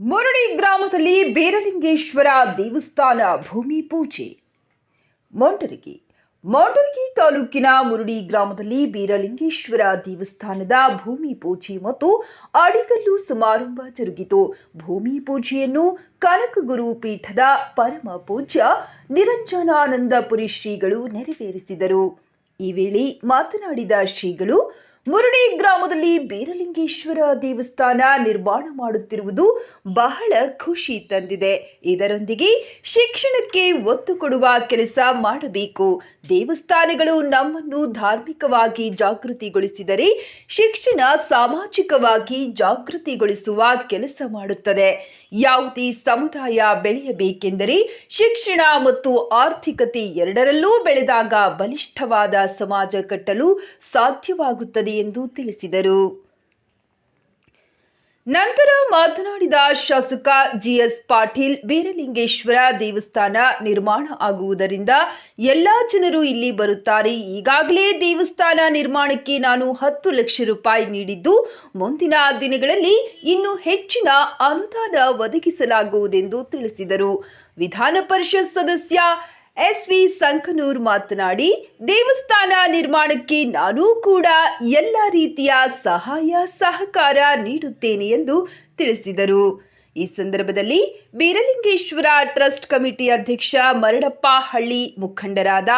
ಮುರಡಿ ಗ್ರಾಮದಲ್ಲಿ ಬೀರಲಿಂಗೇಶ್ವರ ದೇವಸ್ಥಾನ ಭೂಮಿ ಪೂಜೆ. ಮೊಂಡರಗಿ ಮೊಂಡರಗಿ ತಾಲೂಕಿನ ಮುರುಡಿ ಗ್ರಾಮದಲ್ಲಿ ಬೀರಲಿಂಗೇಶ್ವರ ದೇವಸ್ಥಾನದ ಭೂಮಿ ಪೂಜೆ ಮತ್ತು ಅಡಿಗಲ್ಲು ಸಮಾರಂಭ ಜರುಗಿತು. ಭೂಮಿ ಪೂಜೆಯನ್ನು ಕನಕಗುರು ಪೀಠದ ಪರಮ ಪೂಜ್ಯ ನಿರಂಜನಾನಂದಪುರಿ ಶ್ರೀಗಳು ನೆರವೇರಿಸಿದರು. ಈ ವೇಳೆ ಮಾತನಾಡಿದ ಶ್ರೀಗಳು ಮುರುಡಿ ಗ್ರಾಮದಲ್ಲಿ ಬೀರಲಿಂಗೇಶ್ವರ ದೇವಸ್ಥಾನ ನಿರ್ಮಾಣ ಮಾಡುತ್ತಿರುವುದು ಬಹಳ ಖುಷಿ ತಂದಿದೆ. ಇದರೊಂದಿಗೆ ಶಿಕ್ಷಣಕ್ಕೆ ಒತ್ತು ಕೊಡುವ ಕೆಲಸ ಮಾಡಬೇಕು. ದೇವಸ್ಥಾನಗಳು ನಮ್ಮನ್ನು ಧಾರ್ಮಿಕವಾಗಿ ಜಾಗೃತಿಗೊಳಿಸಿದರೆ ಶಿಕ್ಷಣ ಸಾಮಾಜಿಕವಾಗಿ ಜಾಗೃತಿಗೊಳಿಸುವ ಕೆಲಸ ಮಾಡುತ್ತದೆ. ಯಾವುದೇ ಸಮುದಾಯ ಬೆಳೆಯಬೇಕೆಂದರೆ ಶಿಕ್ಷಣ ಮತ್ತು ಆರ್ಥಿಕತೆ ಎರಡರಲ್ಲೂ ಬೆಳೆದಾಗ ಬಲಿಷ್ಠವಾದ ಸಮಾಜ ಕಟ್ಟಲು ಸಾಧ್ಯವಾಗುತ್ತದೆ ಎಂದು ತಿಳಿಸಿದರು. ನಂತರ ಮಾತನಾಡಿದ ಶಾಸಕ ಜಿಎಸ್ ಪಾಟೀಲ್, ಬೀರಲಿಂಗೇಶ್ವರ ದೇವಸ್ಥಾನ ನಿರ್ಮಾಣ ಆಗುವುದರಿಂದ ಎಲ್ಲಾ ಜನರು ಇಲ್ಲಿ ಬರುತ್ತಾರೆ. ಈಗಾಗಲೇ ದೇವಸ್ಥಾನ ನಿರ್ಮಾಣಕ್ಕೆ ನಾನು ಹತ್ತು ಲಕ್ಷ ರೂಪಾಯಿ ನೀಡಿದ್ದು, ಮುಂದಿನ ದಿನಗಳಲ್ಲಿ ಇನ್ನೂ ಹೆಚ್ಚಿನ ಅನುದಾನ ಒದಗಿಸಲಾಗುವುದೆಂದು ತಿಳಿಸಿದರು. ವಿಧಾನ ಪರಿಷತ್ ಸದಸ್ಯ ಎಸ್ವಿ ಸಂಕನೂರ್ ಮಾತನಾಡಿ ದೇವಸ್ಥಾನ ನಿರ್ಮಾಣಕ್ಕೆ ನಾನು ಕೂಡ ಎಲ್ಲ ರೀತಿಯ ಸಹಾಯ ಸಹಕಾರ ನೀಡುತ್ತೇನೆ ಎಂದು ತಿಳಿಸಿದರು. ಈ ಸಂದರ್ಭದಲ್ಲಿ ಬೀರಲಿಂಗೇಶ್ವರ ಟ್ರಸ್ಟ್ ಕಮಿಟಿ ಅಧ್ಯಕ್ಷ ಮರಡಪ್ಪ ಹಳ್ಳಿ ಮುಖಂಡರಾದ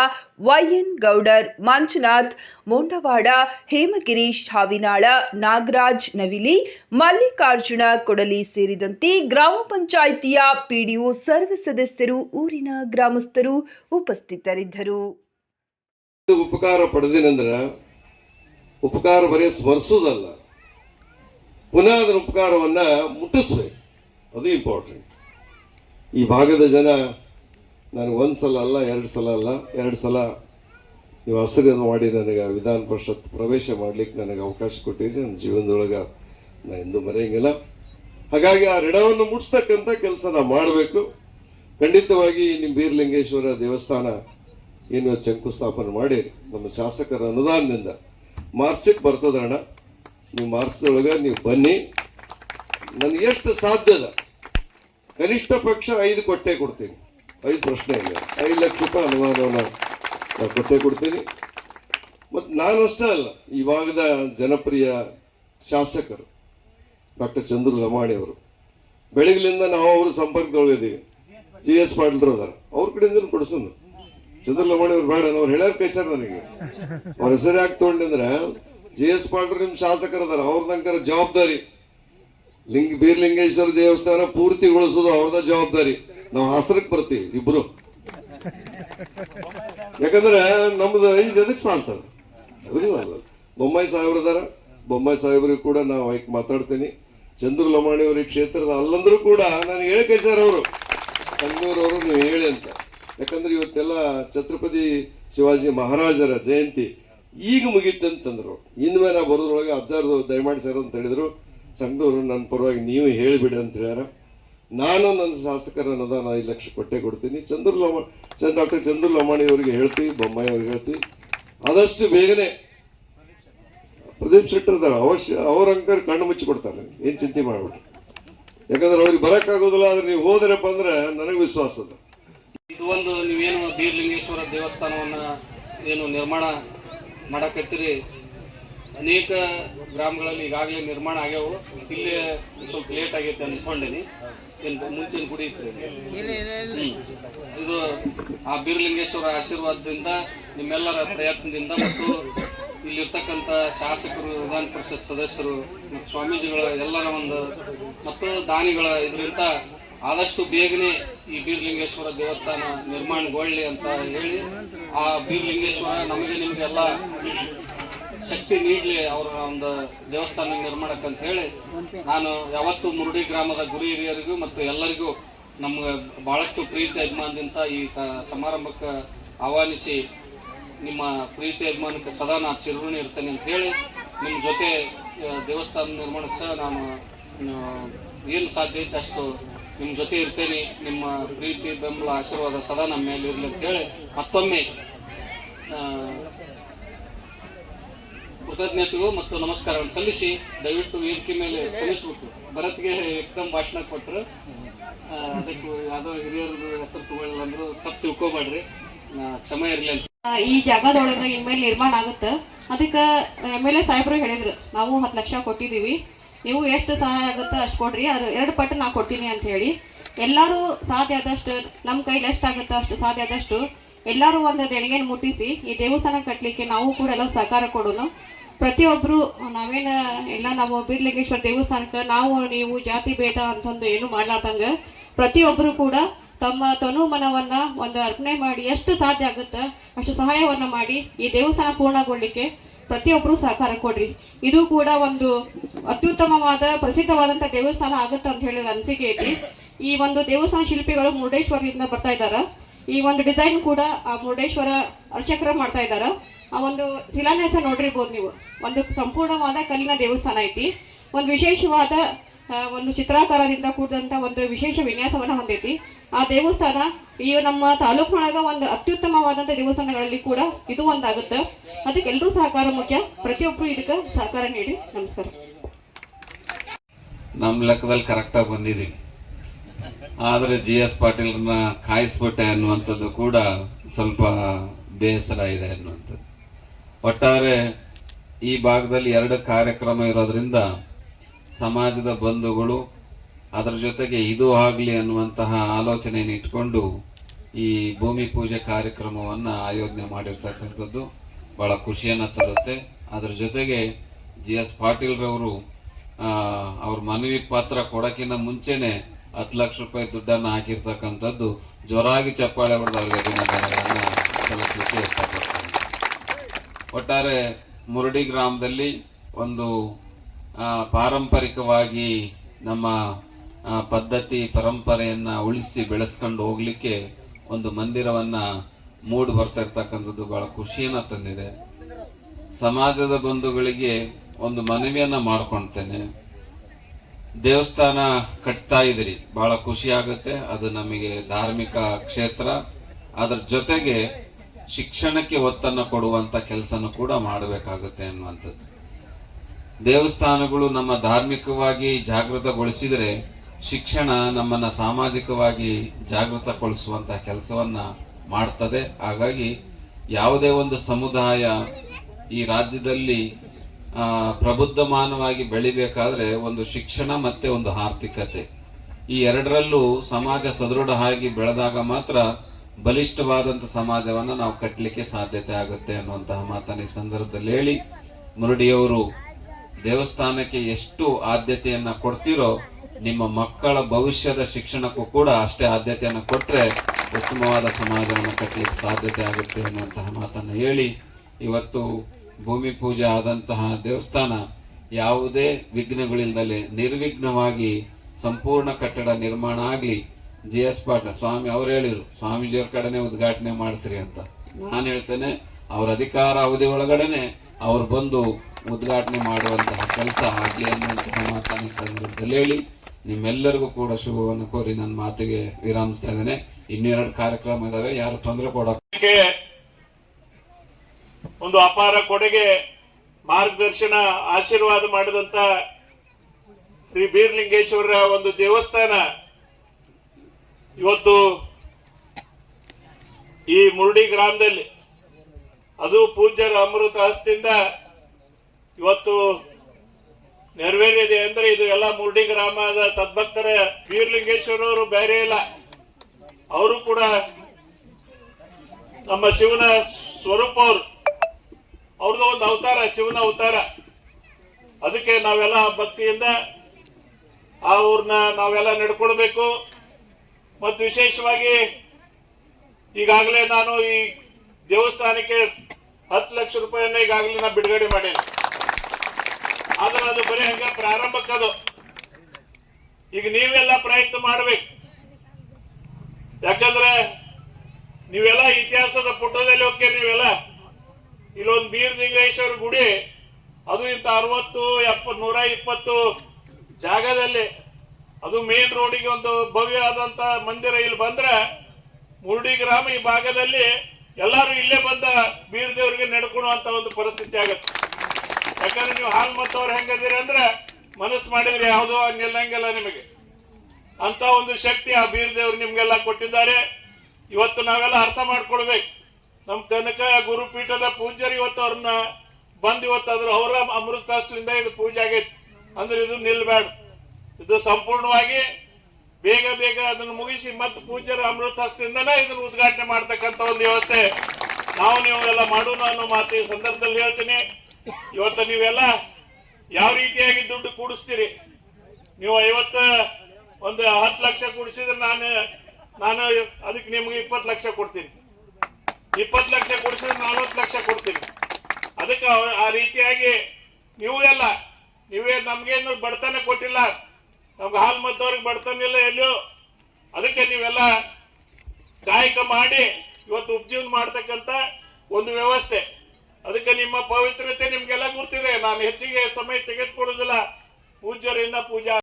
ವೈಎನ್ ಗೌಡರ್, ಮಂಜುನಾಥ್, ಮೊಂಡವಾಡ, ಹೇಮಗಿರೀಶ್ ಹಾವಿನಾಳ, ನಾಗರಾಜ್ ನವಿಲಿ, ಮಲ್ಲಿಕಾರ್ಜುನ ಕೊಡಲಿ ಸೇರಿದಂತೆ ಗ್ರಾಮ ಪಂಚಾಯಿತಿಯ ಪಿಡಿಒ ಸರ್ವ ಸದಸ್ಯರು ಊರಿನ ಗ್ರಾಮಸ್ಥರು ಉಪಸ್ಥಿತರಿದ್ದರು. ಉಪಕಾರ ಪಡೆದಿನಂದ್ರ ಉಪಕಾರ ಬರೀ ಸ್ಮರಿಸುವುದಲ್ಲ ಪುನಃ ಅದರ ಉಪಕಾರವನ್ನು ಮುಟ್ಟಿಸ್ಬೇಕು. ಅದು ಇಂಪಾರ್ಟೆಂಟ್ ಈ ಭಾಗದ ಜನ ನನಗೆ ಒಂದು ಸಲ ಅಲ್ಲ, ಎರಡು ಸಲ ಅಲ್ಲ, ಎರಡು ಸಲ ನೀವು ಹಸಿರನ್ನು ಮಾಡಿ ನನಗೆ ವಿಧಾನ ಪರಿಷತ್ ಪ್ರವೇಶ ಮಾಡಲಿಕ್ಕೆ ನನಗೆ ಅವಕಾಶ ಕೊಟ್ಟಿದ್ದೆ ನನ್ನ ಜೀವನದೊಳಗೆ ನಾನು ಎಂದೂ ಮರೆಯಂಗಿಲ್ಲ. ಹಾಗಾಗಿ ಆ ಋಣವನ್ನು ಮುಟ್ಸ್ತಕ್ಕಂಥ ಕೆಲಸ ನಾವು ಮಾಡಬೇಕು. ಖಂಡಿತವಾಗಿ ನಿಮ್ಮ ಬೀರಲಿಂಗೇಶ್ವರ ದೇವಸ್ಥಾನ ಏನು ಶಂಕುಸ್ಥಾಪನೆ ಮಾಡಿ ನಮ್ಮ ಶಾಸಕರ ಅನುದಾನದಿಂದ. ಮಾರ್ಚಿಗೆ ಬರ್ತದ ಹಣ ನೀವು ಮಾರ್ಚ್ದೊಳಗೆ ನೀವು ಬನ್ನಿ. ನನಗೆ ಎಷ್ಟು ಸಾಧ್ಯದ ಕನಿಷ್ಠ ಪಕ್ಷ ಐದು ಕೊಟ್ಟೆ ಕೊಡ್ತೀನಿ. ಐದು ಪ್ರಶ್ನೆ ಇಲ್ಲ ಐದು ಲಕ್ಷ ರೂಪಾಯಿ ಅನುದಾನವನ್ನು ನಾನು ಕೊಟ್ಟೆ ಕೊಡ್ತೀನಿ. ಮತ್ತು ನಾನು ಅಷ್ಟೇ ಅಲ್ಲ, ಈ ಜನಪ್ರಿಯ ಶಾಸಕರು, ಡಾಕ್ಟರ್ ಚಂದ್ರು ಲಮಾಣಿ ಅವರು. ಬೆಳಗ್ಲಿಂದ ನಾವು ಅವರು ಸಂಪರ್ಕದೊಳಗಿದ್ದೀವಿ ಜಿ ಎಸ್ ಪಾಟೀಲ್ರು ಅದಾರ ಅವ್ರ ಕಡೆಯಿಂದ ಕೊಡಿಸೋದು ಚಂದ್ರ ಲಮಾಣಿ ಅವ್ರು ಬೇಡ, ಅವ್ರು ಹೇಳ್ಯಾರ ಕೈಸಾರ ನನಗೆ. ಅವ್ರ ಹೆಸರು ಯಾಕೆ ತೊಗೊಂಡಿದ್ರೆ ಜಿ ಎಸ್ ಪಾಟೀಲ್ ನಿಮ್ಮ ಶಾಸಕರು ಅದಾರ ಅವ್ರದಂಕರ ಜವಾಬ್ದಾರಿ. ಲಿಂಗ, ಬೀರ್ಲಿಂಗೇಶ್ವರ ದೇವಸ್ಥಾನ ಪೂರ್ತಿಗೊಳಿಸೋದು ಅವ್ರದ ಜವಾಬ್ದಾರಿ. ನಾವು ಹಾಸನಕ್ಕೆ ಬರ್ತೀವಿ, ಇಬ್ರು. ಯಾಕಂದ್ರೆ ನಮ್ದು ಐದು ಎದಕ್ಕೆ ಸಾಲ್ತದೆ ಬೊಮ್ಮಾಯಿ ಸಾಹೇಬ್ರದಾರ ಬೊಮ್ಮಾಯಿ ಸಾಹೇಬ್ರಿಗೆ ಕೂಡ ನಾವು ಐಕ್ ಮಾತಾಡ್ತೀನಿ. ಚಂದ್ರ ಲಮಾಣಿ ಅವ್ರ ಕ್ಷೇತ್ರದ ಅಲ್ಲಂದ್ರೂ ಕೂಡ ನಾನು ಹೇಳಕ್ಕೆ ಸರ್ ಅವರು. ಸಂಗೂರವರು ನೀವು ಹೇಳಿ ಅಂತ. ಯಾಕಂದ್ರೆ ಇವತ್ತೆಲ್ಲ ಛತ್ರಪತಿ ಶಿವಾಜಿ ಮಹಾರಾಜರ ಜಯಂತಿ ಈಗ ಮುಗೀತಂತಂದ್ರು. ಇನ್ಮೇಲೆ ಬರೋದ್ರೊಳಗೆ ಅಜ್ಜಾರ್ದು ದಯಮಾಡಿ ಸರ್ ಅಂತ ಹೇಳಿದ್ರು. ಸಂಗೂರು ನನ್ನ ಪರವಾಗಿ ನೀವು ಹೇಳಿಬಿಡಿ ಅಂತ ಹೇಳ್ಯಾರ. ನಾನು ನನ್ನ ಶಾಸಕರ ಅನುದಾನ ಐದು ಲಕ್ಷ ಕೊಟ್ಟೆ ಕೊಡ್ತೀನಿ. ಚಂದ್ರ ಲೋಮ ಡಾಕ್ಟರ್ ಚಂದ್ರ ಲೋಮಾಣಿ ಅವರಿಗೆ ಹೇಳ್ತೀವಿ ಬೊಮ್ಮಾಯಿ ಅವ್ರಿಗೆ ಹೇಳ್ತೀವಿ ಆದಷ್ಟು ಬೇಗನೆ ಪ್ರದೀಪ್ ಶೆಟ್ಟರ್ ಇದಾರೆ ಅವಶ್ಯ, ಅವ್ರ ಅಂಕರ್ ಕಣ್ಣು ಮುಚ್ಚಿ ಕೊಡ್ತಾರೆ. ಏನು ಚಿಂತೆ ಮಾಡ್ಬಿಟ್ಟು ಯಾಕಂದ್ರೆ ಅವ್ರಿಗೆ ಬರೋಕ್ಕಾಗೋದಿಲ್ಲ, ಆದ್ರೆ ನೀವು ಹೋದ್ರಪ್ಪ ಅಂದ್ರೆ ನನಗೆ ವಿಶ್ವಾಸ ಅದ. ಇದು ಒಂದು ನೀವೇನು ಬೀರ್ಲಿಂಗೇಶ್ವರ ದೇವಸ್ಥಾನವನ್ನ ಏನು ನಿರ್ಮಾಣ ಮಾಡಕತ್ತೀರಿ? ಅನೇಕ ಗ್ರಾಮಗಳಲ್ಲಿ ಈಗಾಗಲೇ ನಿರ್ಮಾಣ ಆಗ್ಯಾವು. ಇಲ್ಲಿ ಸ್ವಲ್ಪ ಲೇಟ್ ಆಗೈತೆ ಅನ್ಕೊಂಡೇನಿ. ಏನು ಮುಂಚಿನ ಗುಡಿ ಇತ್ತು ಇದು ಆ ಬೀರ್ಲಿಂಗೇಶ್ವರ ಆಶೀರ್ವಾದದಿಂದ ನಿಮ್ಮೆಲ್ಲರ ಪ್ರಯತ್ನದಿಂದ ಮತ್ತು ಇಲ್ಲಿರ್ತಕ್ಕಂಥ ಶಾಸಕರು ವಿಧಾನ ಪರಿಷತ್ ಸದಸ್ಯರು ಮತ್ತು ಸ್ವಾಮೀಜಿಗಳ ಎಲ್ಲರ ಒಂದು ಮತ್ತು ದಾನಿಗಳ ಇದರಿಂದ ಆದಷ್ಟು ಬೇಗನೆ ಈ ಬೀರ್ಲಿಂಗೇಶ್ವರ ದೇವಸ್ಥಾನ ನಿರ್ಮಾಣಗೊಳ್ಳಿ ಅಂತ ಹೇಳಿ ಆ ಬೀರ್ಲಿಂಗೇಶ್ವರ ನಮಗೆ ನಿಮಗೆಲ್ಲ ಶಕ್ತಿ ನೀಡಲಿ ಅವರ ಒಂದು ದೇವಸ್ಥಾನ ನಿರ್ಮಾಣಕ್ಕೆ ಅಂತ ಹೇಳಿ ನಾನು ಯಾವತ್ತು ಮುರುಡಿ ಗ್ರಾಮದ ಗುರು ಹಿರಿಯರಿಗೂ ಮತ್ತು ಎಲ್ಲರಿಗೂ ನಮ್ಗೆ ಬಹಳಷ್ಟು ಪ್ರೀತಿ ಅಭಿಮಾನದಿಂದ ಈ ಸಮಾರಂಭಕ್ಕೆ ಆಹ್ವಾನಿಸಿ ನಿಮ್ಮ ಪ್ರೀತಿ ಅಭಿಮಾನಕ್ಕೆ ಸದಾ ನಾನು ಚಿರಋಣಿ ಇರ್ತೇನೆ ಅಂತ ಹೇಳಿ ನಿಮ್ಮ ಜೊತೆ ದೇವಸ್ಥಾನ ನಿರ್ಮಾಣಕ್ಕೆ ಸಹ ನಾನು ಏನು ಸಾಧ್ಯ ಐತೆ ಅಷ್ಟು ನಿಮ್ಮ ಜೊತೆ ಇರ್ತೇನೆ. ನಿಮ್ಮ ಪ್ರೀತಿ ಬೆಂಬಲ ಆಶೀರ್ವಾದ ಸದಾ ನಮ್ಮ ಮೇಲೆ ಇರಲಿ ಅಂತ ಹೇಳಿ ಮತ್ತೊಮ್ಮೆ ಕೃತಜ್ಞತೆಗಳು ಮತ್ತು ನಮಸ್ಕಾರವನ್ನು ಸಲ್ಲಿಸಿ ದಯವಿಟ್ಟು ವೇದಿಕೆ ಮೇಲೆ ಸಲ್ಲಿಸಬೇಕು ಭರತ್ಗೆ ಏಕದಮ್ ಭಾಷಣ ಕೊಟ್ಟರು ಅದಕ್ಕೆ ಯಾವುದೋ ಹಿರಿಯರ ಹೆಸರು ತಗೊಳ್ಳಿಲ್ಲ ಅಂದ್ರು ತಪ್ಪು ತಿಳ್ಕೊಬೇಡ್ರಿ. ಕ್ಷಮ ಕ್ಷಮೆ ಇರಲಿ ಅಂತ. ಈ ಜಾಗದೊಳಗೆ ಇನ್ಮೇಲೆ ನಿರ್ಮಾಣ ಆಗುತ್ತೆ. ಅದಕ್ಕೆ ಎಂ ಎಲ್ ಎ ಸಾಹೇಬರು ಹೇಳಿದ್ರು ನಾವು ಹತ್ತು ಲಕ್ಷ ಕೊಟ್ಟಿದ್ದೀವಿ. ನೀವು ಎಷ್ಟು ಸಹಾಯ ಆಗುತ್ತೆ ಅಷ್ಟು ಕೊಡ್ರಿ. ಅದು ಎರಡು ಪಟ್ಟು ನಾ ಕೊಡ್ತೀನಿ ಅಂತ ಹೇಳಿ. ಎಲ್ಲರೂ ಸಾಧ್ಯ ಆದಷ್ಟು ನಮ್ಮ ಕೈಲಿ ಎಷ್ಟಾಗುತ್ತೋ ಅಷ್ಟು ಸಾಧ್ಯ ಆದಷ್ಟು ಎಲ್ಲರೂ ಒಂದು ದೇಣಿಗೆಯನ್ನು ಮುಟ್ಟಿಸಿ ಈ ದೇವಸ್ಥಾನ ಕಟ್ಟಲಿಕ್ಕೆ ನಾವು ಕೂಡ ಎಲ್ಲ ಸಹಕಾರ ಕೊಡೋಣ. ಪ್ರತಿಯೊಬ್ಬರು ನಾವೇನು ಎಲ್ಲ ನಾವು ಬೀರ್ಲಿಂಗೇಶ್ವರ ದೇವಸ್ಥಾನಕ್ಕೆ, ನಾವು ನೀವು ಜಾತಿ ಭೇದ ಅಂತಂದು ಏನು ಮಾಡ್ಲಾರ್ದಂಗ ಪ್ರತಿಯೊಬ್ಬರು ಕೂಡ ತಮ್ಮ ತನು ಮನವನ್ನ ಒಂದು ಅರ್ಪಣೆ ಮಾಡಿ, ಎಷ್ಟು ಸಾಧ್ಯ ಆಗುತ್ತೆ, ಅಷ್ಟು ಸಹಾಯವನ್ನ ಮಾಡಿ ಈ ದೇವಸ್ಥಾನ ಪೂರ್ಣಗೊಳ್ಳಿಕ್ಕೆ ಪ್ರತಿಯೊಬ್ಬರು ಸಹಕಾರ ಕೊಡ್ರಿ. ಇದು ಕೂಡ ಒಂದು ಅತ್ಯುತ್ತಮವಾದ ಪ್ರಸಿದ್ಧವಾದಂಥ ದೇವಸ್ಥಾನ ಆಗುತ್ತೆ ಅಂತ ಹೇಳಿ ಅನಿಸಿಕೆ ಐತಿ. ಈ ಒಂದು ದೇವಸ್ಥಾನ ಶಿಲ್ಪಿಗಳು ಮುರುಡೇಶ್ವರದಿಂದ ಬರ್ತಾ ಇದ್ದಾರ. ಈ ಒಂದು ಡಿಸೈನ್ ಕೂಡ ಆ ಮುರುಡೇಶ್ವರ ಅರ್ಚಕರ ಮಾಡ್ತಾ ಇದ್ದಾರೆ. ಆ ಒಂದು ಶಿಲಾನ್ಯಾಸ ನೋಡಿರ್ಬೋದು ನೀವು. ಒಂದು ಸಂಪೂರ್ಣವಾದ ಕಲ್ಲಿನ ದೇವಸ್ಥಾನ ಐತಿ. ಒಂದು ವಿಶೇಷವಾದ ಒಂದು ಚಿತ್ರಾಕಾರದಿಂದ ಕೂಡಿದಂತ ಒಂದು ವಿಶೇಷ ವಿನ್ಯಾಸವನ್ನ ಹೊಂದೈತಿ. ಆ ದೇವಸ್ಥಾನ ಈ ನಮ್ಮ ತಾಲೂಕಿನೊಳಗ ಒಂದು ಅತ್ಯುತ್ತಮವಾದಂತ ದೇವಸ್ಥಾನಗಳಲ್ಲಿ ಕೂಡ ಇದು ಒಂದಾಗುತ್ತೆ. ಅದಕ್ಕೆ ಎಲ್ಲರೂ ಸಹಕಾರ ಮುಖ್ಯ. ಪ್ರತಿಯೊಬ್ಬರು ಇದಕ್ಕೆ ಸಹಕಾರ ನೀಡಿ. ನಮಸ್ಕಾರ. ನಮ್ಮ ಲೆಕ್ಕದಲ್ಲಿ ಕರೆಕ್ಟಾಗಿ ಬಂದಿದ್ದೀವಿ ಆದರೆ ಜಿ ಎಸ್ ಪಾಟೀಲ್ರನ್ನ ಕಾಯಿಸ್ಬಿಟ್ಟೆ ಅನ್ನುವಂಥದ್ದು ಕೂಡ ಸ್ವಲ್ಪ ಬೇಸರ ಇದೆ ಅನ್ನುವಂಥದ್ದು. ಒಟ್ಟಾರೆ ಈ ಭಾಗದಲ್ಲಿ ಎರಡು ಕಾರ್ಯಕ್ರಮ ಇರೋದ್ರಿಂದ ಸಮಾಜದ ಬಂಧುಗಳು ಅದರ ಜೊತೆಗೆ ಇದು ಆಗಲಿ ಅನ್ನುವಂತಹ ಆಲೋಚನೆಯನ್ನು ಇಟ್ಕೊಂಡು ಈ ಭೂಮಿ ಪೂಜೆ ಕಾರ್ಯಕ್ರಮವನ್ನು ಆಯೋಜನೆ ಮಾಡಿರ್ತಕ್ಕಂಥದ್ದು ಭಾಳ ಖುಷಿಯನ್ನು ತರುತ್ತೆ. ಅದರ ಜೊತೆಗೆ ಜಿ ಎಸ್ ಪಾಟೀಲ್ರವರು ಅವ್ರ ಮನವಿ ಪತ್ರ ಕೊಡೋಕ್ಕಿಂತ ಮುಂಚೆನೆ ಹತ್ತು ಲಕ್ಷ ರೂಪಾಯಿ ದುಡ್ಡನ್ನು ಹಾಕಿರ್ತಕ್ಕಂಥದ್ದು ಜ್ವರಾಗಿ ಚಪ್ಪಾಳೆ ಹೊಡೆದು ಅವ್ರಿಗೆ ಅಭಿನಂದನೆಗಳನ್ನು ಸಲ್ಲಿಸಲಿಕ್ಕೆ ಇಷ್ಟಪಡ್ತೀನಿ. ಒಟ್ಟಾರೆ ಮುರಡಿ ಗ್ರಾಮದಲ್ಲಿ ಒಂದು ಪಾರಂಪರಿಕವಾಗಿ ನಮ್ಮ ಪದ್ಧತಿ ಪರಂಪರೆಯನ್ನು ಉಳಿಸಿ ಬೆಳೆಸ್ಕೊಂಡು ಹೋಗಲಿಕ್ಕೆ ಒಂದು ಮಂದಿರವನ್ನು ಮೂಡಿ ಬರ್ತಾ ಇರ್ತಕ್ಕಂಥದ್ದು ಬಹಳ ಖುಷಿಯನ್ನು ತಂದಿದೆ. ಸಮಾಜದ ಬಂಧುಗಳಿಗೆ ಒಂದು ಮನವಿಯನ್ನು ಮಾಡ್ಕೊಳ್ತೇನೆ. ದೇವಸ್ಥಾನ ಕಟ್ತಾ ಇದ್ರಿ ಬಹಳ ಖುಷಿ ಆಗುತ್ತೆ. ಅದು ನಮಗೆ ಧಾರ್ಮಿಕ ಕ್ಷೇತ್ರ. ಅದರ ಜೊತೆಗೆ ಶಿಕ್ಷಣಕ್ಕೆ ಒತ್ತನ್ನು ಕೊಡುವಂತ ಕೆಲಸನೂ ಕೂಡ ಮಾಡಬೇಕಾಗುತ್ತೆ ಅನ್ನುವಂಥದ್ದು. ದೇವಸ್ಥಾನಗಳು ನಮ್ಮ ಧಾರ್ಮಿಕವಾಗಿ ಜಾಗೃತಗೊಳಿಸಿದರೆ ಶಿಕ್ಷಣ ನಮ್ಮನ್ನ ಸಾಮಾಜಿಕವಾಗಿ ಜಾಗೃತಗೊಳಿಸುವಂಥ ಕೆಲಸವನ್ನು ಮಾಡ್ತದೆ. ಹಾಗಾಗಿ ಯಾವುದೇ ಒಂದು ಸಮುದಾಯ ಈ ರಾಜ್ಯದಲ್ಲಿ ಪ್ರಬುದ್ಧಮಾನವಾಗಿ ಬೆಳಿಬೇಕಾದ್ರೆ ಒಂದು ಶಿಕ್ಷಣ ಮತ್ತೆ ಒಂದು ಆರ್ಥಿಕತೆ. ಈ ಎರಡರಲ್ಲೂ ಸಮಾಜ ಸದೃಢ ಆಗಿ ಬೆಳೆದಾಗ ಮಾತ್ರ ಬಲಿಷ್ಠವಾದಂಥ ಸಮಾಜವನ್ನ ನಾವು ಕಟ್ಟಲಿಕ್ಕೆ ಸಾಧ್ಯತೆ ಆಗುತ್ತೆ ಅನ್ನುವಂತಹ ಮಾತನ್ನ ಈ ಸಂದರ್ಭದಲ್ಲಿ ಹೇಳಿ, ಮುರುಡಿಯವರು ದೇವಸ್ಥಾನಕ್ಕೆ ಎಷ್ಟು ಆದ್ಯತೆಯನ್ನ ಕೊಡ್ತೀರೋ ನಿಮ್ಮ ಮಕ್ಕಳ ಭವಿಷ್ಯದ ಶಿಕ್ಷಣಕ್ಕೂ ಕೂಡ ಅಷ್ಟೇ ಆದ್ಯತೆಯನ್ನು ಕೊಟ್ಟರೆ ಉತ್ತಮವಾದ ಸಮಾಜವನ್ನು ಕಟ್ಟಲಿಕ್ಕೆ ಸಾಧ್ಯತೆ ಆಗುತ್ತೆ ಅನ್ನುವಂತಹ ಮಾತನ್ನು ಹೇಳಿ, ಇವತ್ತು ಭೂಮಿ ಪೂಜೆ ಆದಂತಹ ದೇವಸ್ಥಾನ ಯಾವುದೇ ವಿಘ್ನಗಳಿಲ್ಲದೆ ನಿರ್ವಿಘ್ನವಾಗಿ ಸಂಪೂರ್ಣ ಕಟ್ಟಡ ನಿರ್ಮಾಣ ಆಗಲಿ. ಜಿ ಎಸ್ ಪಾಟೀಲ್, ಸ್ವಾಮಿ ಅವ್ರು ಹೇಳಿದರು, ಸ್ವಾಮೀಜಿಯವ್ರ ಕಡೆನೆ ಉದ್ಘಾಟನೆ ಮಾಡಿಸ್ರಿ ಅಂತ. ನಾನು ಹೇಳ್ತೇನೆ, ಅವರ ಅಧಿಕಾರ ಅವಧಿ ಒಳಗಡೆನೆ ಅವ್ರು ಬಂದು ಉದ್ಘಾಟನೆ ಮಾಡುವಂತಹ ಕೆಲಸ ಆಗಲಿ ಅನ್ನುವಂತಹ ಮಾತನ್ನು ಸಂದರ್ಭದಲ್ಲಿ ಹೇಳಿ, ನಿಮ್ಮೆಲ್ಲರಿಗೂ ಕೂಡ ಶುಭವನ್ನು ಕೋರಿ ನನ್ನ ಮಾತಿಗೆ ವಿರಾಮಿಸ್ತಾ ಇದ್ದೇನೆ. ಇನ್ನೆರಡು ಕಾರ್ಯಕ್ರಮ ಇದಾವೆ, ಯಾರು ತೊಂದರೆ ಕೊಡೋ ಕ್ಕೆ ಒಂದು ಅಪಾರ ಕೊಡುಗೆ, ಮಾರ್ಗದರ್ಶನ, ಆಶೀರ್ವಾದ ಮಾಡಿದಂತ ಶ್ರೀ ಬೀರ್ಲಿಂಗೇಶ್ವರ ಒಂದು ದೇವಸ್ಥಾನ. ಇವತ್ತು ಈ ಮುರುಡಿ ಗ್ರಾಮದಲ್ಲಿ, ಅದು ಪೂಜ್ಯರ ಅಮೃತ ಹಸ್ತಿಂದ ಇವತ್ತು ನೆರವೇರಿದೆ ಅಂದ್ರೆ ಇದು ಎಲ್ಲ ಮುರುಡಿ ಗ್ರಾಮದ ಸದ್ಭಕ್ತರ ಬೀರ್ಲಿಂಗೇಶ್ವರವರು ಬೇರೆ ಇಲ್ಲ. ಅವರು ಕೂಡ ನಮ್ಮ ಶಿವನ ಸ್ವರೂಪ ಅವ್ರು ಅವ್ರದ್ದು ಒಂದು ಅವತಾರ, ಶಿವನ ಅವತಾರ. ಅದಕ್ಕೆ ನಾವೆಲ್ಲ ಭಕ್ತಿಯಿಂದ ಆ ಅವ್ರನ್ನ ನಾವೆಲ್ಲ ನಡ್ಕೊಳ್ಬೇಕು. ಮತ್ತು ವಿಶೇಷವಾಗಿ ಈಗಾಗಲೇ ನಾನು ಈ ದೇವಸ್ಥಾನಕ್ಕೆ ಹತ್ತು ಲಕ್ಷ ರೂಪಾಯಿಯನ್ನ ಈಗಾಗಲೇ ನಾ ಬಿಡುಗಡೆ ಮಾಡೇನೆ ಆದ್ರೆ ಅದು ಬರೀ ಹಂಗ ಪ್ರಾರಂಭಕ್ಕದು. ಈಗ ನೀವೆಲ್ಲ ಪ್ರಯತ್ನ ಮಾಡ್ಬೇಕು. ಯಾಕಂದ್ರೆ ನೀವೆಲ್ಲ ಇತಿಹಾಸದ ಪುಟದಲ್ಲಿ ಹೋಗ್ತೀರಿ ನೀವೆಲ್ಲ. ಇಲ್ಲೊಂದು ಬೀರ್ ಲಿಂಗೇಶ್ವರ ಗುಡಿ, ಅದು ಇಂತ ಅರವತ್ತು ಎಪ್ಪ ನೂರ ಇಪ್ಪತ್ತು ಜಾಗದಲ್ಲಿ. ಅದು ಮೇನ್ ರೋಡಿಗೆ ಒಂದು ಭವ್ಯವಾದಂತ ಮಂದಿರ ಇಲ್ಲಿ ಬಂದ್ರೆ, ಮುರುಡಿ ಗ್ರಾಮ ಈ ಭಾಗದಲ್ಲಿ ಎಲ್ಲರೂ ಇಲ್ಲೇ ಬಂದ ಬೀರ್ದೇವ್ರಿಗೆ ನಡ್ಕೊಳ್ಳುವಂತ ಒಂದು ಪರಿಸ್ಥಿತಿ ಆಗತ್ತೆ. ಯಾಕಂದ್ರೆ ನೀವು ಹಾಲ್ ಮತ್ತವ್ರು ಹೆಂಗದಿರಿ ಅಂದ್ರೆ ಮನಸ್ಸು ಮಾಡಿದ್ರೆ ಯಾವುದೋ ನಿಲ್ಲಂಗಿಲ್ಲ ನಿಮಗೆ. ಅಂತ ಒಂದು ಶಕ್ತಿ ಆ ಬೀರ್ ದೇವ್ರು ನಿಮ್ಗೆಲ್ಲ ಕೊಟ್ಟಿದ್ದಾರೆ. ಇವತ್ತು ನಾವೆಲ್ಲ ಅರ್ಥ ಮಾಡ್ಕೊಳ್ಬೇಕು. ನಮ್ಮ ಕನಕ ಗುರುಪೀಠದ ಪೂಜ್ಯರು ಇವತ್ತು ಅವ್ರನ್ನ ಬಂದ್ ಇವತ್ತು ಅದ್ರ ಅವರ ಅಮೃತಾಸ್ಲಿಂದ ಇದು ಪೂಜೆ ಆಗೈತಿ. ಅಂದ್ರೆ ಇದು ನಿಲ್ಬೇಡ ಇದು ಸಂಪೂರ್ಣವಾಗಿ ಬೇಗ ಬೇಗ ಅದನ್ನು ಮುಗಿಸಿ ಮತ್ತೆ ಪೂಜ್ಯರ ಅಮೃತಾಸ್ತಿಂದನೇ ಇದನ್ನು ಉದ್ಘಾಟನೆ ಮಾಡ್ತಕ್ಕಂಥ ಒಂದು ವ್ಯವಸ್ಥೆ. ನಾವು ನೀವು ಎಲ್ಲ ಮಾಡೋಣ ಅನ್ನೋ ಮಾತು ಈ ಸಂದರ್ಭದಲ್ಲಿ ಹೇಳ್ತೀನಿ. ಇವತ್ತು ನೀವೆಲ್ಲ ಯಾವ ರೀತಿಯಾಗಿ ದುಡ್ಡು ಕೂಡಿಸ್ತೀರಿ? ನೀವು ಐವತ್ತು ಒಂದು ಹತ್ತು ಲಕ್ಷ ಕೂಡಿಸಿದ್ರೆ ನಾನು ನಾನು ಅದಕ್ಕೆ ನಿಮ್ಗೆ ಇಪ್ಪತ್ತು ಲಕ್ಷ ಕೊಡ್ತೀನಿ. ಇಪ್ಪತ್ತು ಲಕ್ಷ ಕೊಡಿಸಿದ್ರೆ ನಲ್ವತ್ತು ಲಕ್ಷ ಕೊಡ್ತೀನಿ. ಅದಕ್ಕೆ ಆ ರೀತಿಯಾಗಿ ನೀವು ಎಲ್ಲ, ನೀವೇ ನಮ್ಗೇನು ಬಡತನ ಕೊಟ್ಟಿಲ್ಲ. ನಮ್ಗೆ ಹಾಲು ಮದ್ದವ್ರಿಗೆ ಬಡತನ ಇಲ್ಲ ಎಲ್ಲೋ ಅದಕ್ಕೆ ನೀವೆಲ್ಲ ಕಾಯಕ ಮಾಡಿ ಇವತ್ತು ಉಪಜೀವನ ಮಾಡ್ತಕ್ಕಂಥ ಒಂದು ವ್ಯವಸ್ಥೆ. ಅದಕ್ಕೆ ನಿಮ್ಮ ಪವಿತ್ರತೆ ನಿಮ್ಗೆಲ್ಲ ಗುರ್ತಿದೆ. ನಾನು ಹೆಚ್ಚಿಗೆ ಸಮಯ ತೆಗೆದುಕೊಳ್ಳೋದಿಲ್ಲ ಪೂಜ್ಯರಿಂದ ಪೂಜಾ